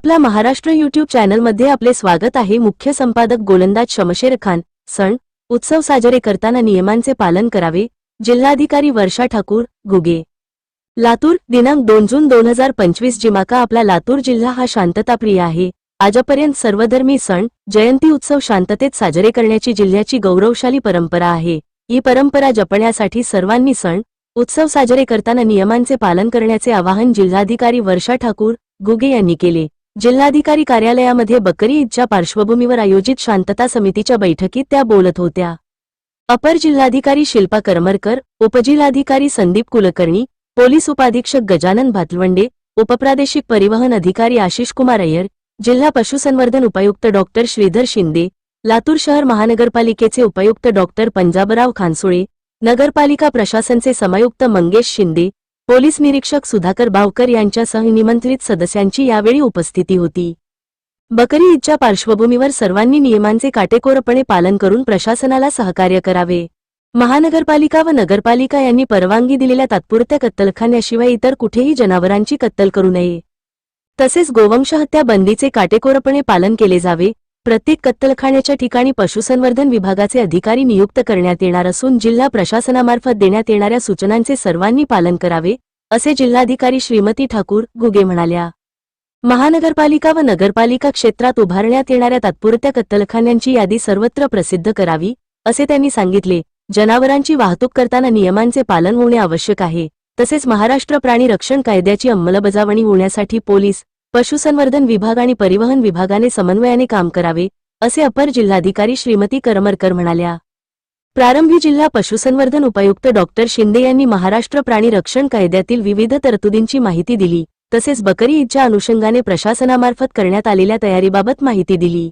आपला महाराष्ट्र युट्यूब चॅनलमध्ये आपले स्वागत आहे. मुख्य संपादक गोलंदाज शमशेर खान सण उत्सव साजरे करताना नियमांचे पालन करावे. जिल्हाधिकारी वर्षा ठाकूर गुगे. लातूर दिनांक दोन जून दोन हजार पंचवीस जिमाका आपला लातूर जिल्हा हा शांतताप्रिय आहे. आजपर्यंत सर्वधर्मी सण जयंती उत्सव शांततेत साजरे करण्याची जिल्ह्याची गौरवशाली परंपरा आहे. ही परंपरा जपण्यासाठी सर्वांनी सण उत्सव साजरे करताना नियमांचे पालन करण्याचे आवाहन जिल्हाधिकारी वर्षा ठाकूर गुगे यांनी केले. जिल्हाधिकारी कार्यालयामध्ये बकरी ईदच्या पार्श्वभूमीवर आयोजित शांतता समितीच्या बैठकीत त्या बोलत होत्या. अपर जिल्हाधिकारी शिल्पा करमरकर उपजिल्हाधिकारी संदीप कुलकर्णी पोलीस उपाधीक्षक गजानन भातवंडे उपप्रादेशिक परिवहन अधिकारी आशिष कुमार अय्यर जिल्हा पशुसंवर्धन उपायुक्त डॉक्टर श्रीधर शिंदे लातूर शहर महानगरपालिकेचे उपायुक्त डॉक्टर पंजाबराव खानसुळे नगरपालिका प्रशासनचे समायुक्त मंगेश शिंदे पोलीस निरीक्षक सुधाकर बावकर यांच्यासह निमंत्रित सदस्यांची यावेळी उपस्थिती होती. बकरी ईदच्या पार्श्वभूमीवर सर्वांनी नियमांचे काटेकोरपणे पालन करून प्रशासनाला सहकार्य करावे. महानगरपालिका व नगरपालिका यांनी परवानगी दिलेल्या तात्पुरत्या कत्तलखान्याशिवाय इतर कुठेही जनावरांची कत्तल करू नये. तसेच गोवंश हत्या बंदीचे काटेकोरपणे पालन केले जावे. प्रत्येक कत्तलखान्याच्या ठिकाणी पशुसंवर्धन विभागाचे अधिकारी नियुक्त करण्यात येणार असून जिल्हा प्रशासनामार्फत देण्यात येणाऱ्या सूचनांचे सर्वांनी पालन करावे. असे जिल्हाधिकारी श्रीमती ठाकूर गुगे म्हणाल्या. महानगरपालिका व नगरपालिका क्षेत्रात उभारण्यात येणाऱ्या तात्पुरत्या कत्तलखान्यांची यादी सर्वत्र प्रसिद्ध करावी असे त्यांनी सांगितले. जनावरांची वाहतूक करताना नियमांचे पालन होणे आवश्यक आहे. तसेच महाराष्ट्र प्राणी रक्षण कायद्याची अंमलबजावणी होण्यासाठी पोलीस पशुसंवर्धन विभाग आणि परिवहन विभागाने समन्वयाने काम करावे असे अपर जिल्हाधिकारी श्रीमती करमरकर म्हणाल्या. प्रारंभी जिल्हा पशुसंवर्धन उपायुक्त डॉक्टर शिंदे यांनी महाराष्ट्र प्राणी रक्षण कायद्यातील विविध तरतुदींची माहिती दिली. तसेच बकरी ईदच्या अनुषंगाने प्रशासनामार्फत करण्यात आलेल्या तयारीबाबत माहिती दिली.